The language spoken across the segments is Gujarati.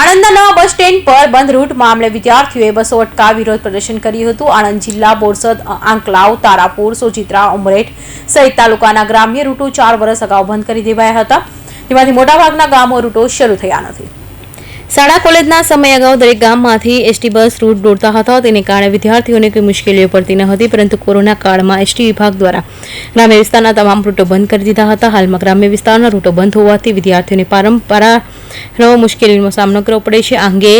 આણંદના બસ સ્ટેન્ડ પર બંધ રૂટ મામલે વિદ્યાર્થીઓએ બસો અટકા વિરોધ પ્રદર્શન કર્યું હતું. આણંદ જિલ્લા બોરસદ આંકલાવ, તારાપુર, સોજિત્રા, ઉમરેઠ સહિત તાલુકાના ગ્રામ્ય રૂટો ચાર વર્ષ અગાઉ બંધ કરી દેવાયા હતા. જેમાંથી મોટાભાગના ગામો રૂટો શરૂ થયા નથી. શાળા કોલેજના સમય અગાઉ દરેક ગામમાંથી એસટી બસ રૂટ દોડતા હતા. તેને કારણે વિદ્યાર્થીઓને કોઈ મુશ્કેલીઓ પડતી ન હતી, પરંતુ કોરોના કાળમાં એસટી વિભાગ દ્વારા ગ્રામ્ય વિસ્તારના તમામ રૂટો બંધ કરી દીધા હતા. હાલમાં ગ્રામ્ય વિસ્તારના રૂટો બંધ હોવાથી વિદ્યાર્થીઓને પરંપરાનો મુશ્કેલીનો સામનો કરવો પડે છે. આ અંગે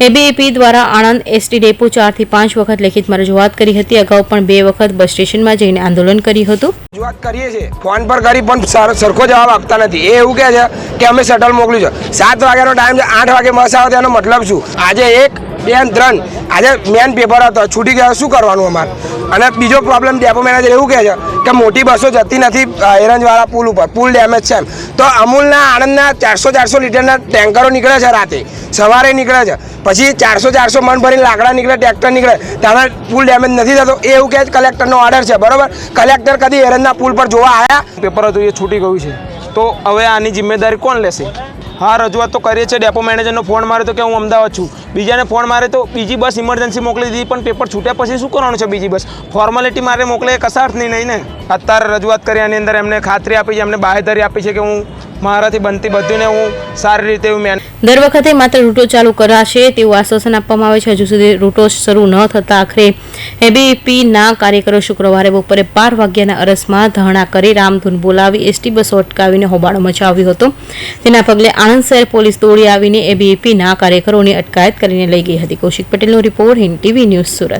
એબીએપી દ્વારા આણંદ એસટી ડેપો ચારથી પાંચ વખત લેખિતમાં રજૂઆત કરી હતી. અગાઉ પણ બે વખત બસ સ્ટેશનમાં જઈને આંદોલન કર્યું હતું. રજૂઆત કરીએ છીએ. ફોન પર કરી પણ સર- સરખો જવાબ આપતા નથી. એ એવું કહે છે કે અમે શટલ મોકલ્યું છે. સાત વાગ્યાનો ટાઈમ છે, આઠ વાગે બસ આવે તેનો મતલબ શું? આજે એક બે અને ત્રણ. આજે મેન પેપર હતો. છૂટી ગયા. શું કરવાનું અમારે? અને બીજો પ્રોબ્લેમ ડેપો મેનેજર એવું કહે છે કે મોટી બસો જતી નથી એરંજવાળા પુલ ઉપર. પુલ ડેમેજ છે તો અમૂલના આણંદના ચારસો ચારસો લીટરના ટેન્કરો નીકળે છે રાતે. સવારે નીકળે છે. પછી ચારસો ચારસો મન ભરીને લાકડા નીકળે, ટ્રેક્ટર નીકળે. ત્યારે પુલ ડેમેજ નથી થતો. એ એવું કહે છે કલેક્ટરનો ઓર્ડર છે. બરાબર? કલેક્ટર કદી એરંજના પુલ પર જોવા આવ્યા પેપર હતું, એ છૂટી ગયું છે. તો હવે આની જિમ્મેદારી કોણ લેશે? હા, રજૂઆત તો કરીએ છીએ. ડેપો મેનેજરનો ફોન મારે તો કે હું અમદાવાદ છું. બીજાને ફોન મારે તો બીજી બસ ઇમરજન્સી મોકલી દીધી, પણ પેપર છૂટ્યા પછી શું કરવાનું છે બીજી બસ? ફોર્માલિટી મારે મોકલે કશા અર્થની નહીં ને અત્યારે રજૂઆત કરી, આની અંદર એમને ખાતરી આપી છે, એમને બાહેધરી આપી છે કે હું મારાથી બનતી બધીને હું સારી રીતે દર વખતે માત્ર રૂટો ચાલુ કરાશે તેવું આશ્વાસન આપવામાં આવે છે. હજુ સુધી રૂટો શરૂ ન થતા આખરે એબીપીના કાર્યકરો શુક્રવારે બપોરે બાર વાગ્યાના અરસમાં ધરણા કરી રામધૂન બોલાવી એસટી બસો અટકાવીને હોબાળો મચાવ્યો હતો. તેના પગલે આણંદ શહેર પોલીસ દોડી આવીને એબીપીના કાર્યકરોની અટકાયત કરીને લઈ ગઈ હતી. કૌશિક પટેલનો report Hind TV news Surat.